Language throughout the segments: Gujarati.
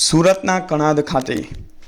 સુરતના કણાદ ખાતે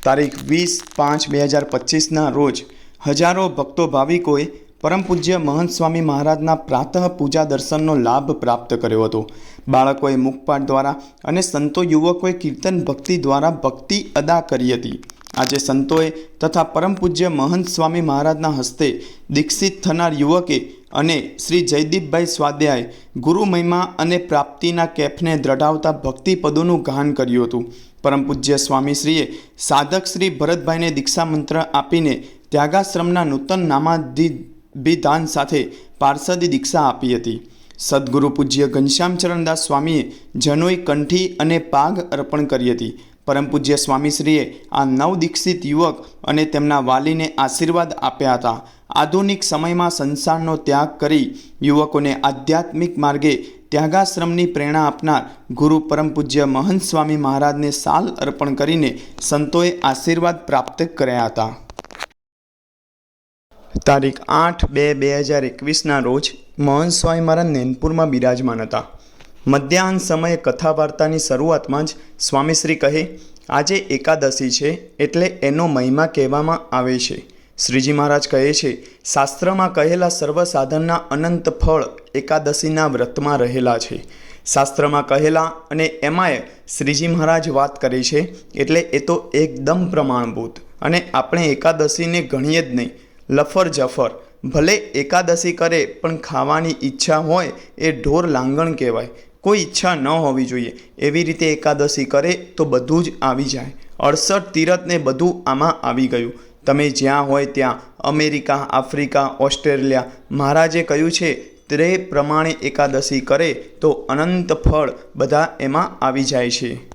તારીખ વીસ પાંચ બે હજાર પચીસના રોજ હજારો ભક્તો ભાવિકોએ પરમ પૂજ્ય મહંત સ્વામી મહારાજના પ્રાતઃ પૂજા દર્શનનો લાભ પ્રાપ્ત કર્યો હતો. બાળકોએ મુખપાઠ દ્વારા અને સંતો યુવકોએ કીર્તન ભક્તિ દ્વારા ભક્તિ અદા કરી હતી. આજે સંતોએ તથા પરમ પૂજ્ય મહંત સ્વામી મહારાજના હસ્તે દીક્ષિત થનાર યુવકે અને શ્રી જયદીપભાઈ સ્વાધ્યાય ગુરુ મહિમા અને પ્રાપ્તિના કેફને દ્રઢાવતા ભક્તિપદોનું ગાન કર્યું હતું. પરમ પૂજ્ય સ્વામીશ્રીએ સાધક શ્રી ભરતભાઈને દીક્ષા મંત્ર આપીને ત્યાગાશ્રમના નૂતન નામાધિભિધાન સાથે પાર્ષદી દીક્ષા આપી હતી. સદગુરુ પૂજ્ય ઘનશ્યામચરણદાસ સ્વામીએ જનોઈ કંઠી અને પાગ અર્પણ કરી હતી. પરમ પૂજ્ય સ્વામીશ્રીએ આ નવદીક્ષિત યુવક અને તેમના વાલીને આશીર્વાદ આપ્યા હતા. આધુનિક સમયમાં સંસારનો ત્યાગ કરી યુવકોને આધ્યાત્મિક માર્ગે ત્યાગાશ્રમની પ્રેરણા આપનાર ગુરુ પરમ પૂજ્ય મહંત સ્વામી મહારાજને સાલ અર્પણ કરીને સંતોએ આશીર્વાદ પ્રાપ્ત કર્યા હતા. તારીખ આઠ બે બે હજાર એકવીસના રોજ મહંત સ્વામી મહારાજ નેનપુરમાં બિરાજમાન હતા. મધ્યાહન સમયે કથા વાર્તાની શરૂઆતમાં જ સ્વામીશ્રી કહે, આજે એકાદશી છે એટલે એનો મહિમા કહેવામાં આવે છે. શ્રીજી મહારાજ કહે છે, શાસ્ત્રમાં કહેલા સર્વ સાધનના અનંત ફળ એકાદશીના વ્રતમાં રહેલા છે. શાસ્ત્રમાં કહેલા અને એમાંય શ્રીજી મહારાજ વાત કરે છે, એટલે એ તો એકદમ પ્રમાણભૂત અને આપણે એકાદશીને ગણીએ જ નહીં. લફર જફર ભલે એકાદશી કરે પણ ખાવાની ઈચ્છા હોય એ ઢોર લાંગણ કહેવાય. કોઈ ઈચ્છા ન હોવી જોઈએ. એવી રીતે એકાદશી કરે તો બધું જ આવી જાય. અડસઠ તીરથને બધું આમાં આવી ગયું. તમે જ્યાં હોય ત્યાં અમેરિકા, આફ્રિકા, ઓસ્ટ્રેલિયા, મહારાજે કહ્યું છે તે પ્રમાણે એકાદશી કરે તો અનંત ફળ બધા એમાં આવી જાય છે.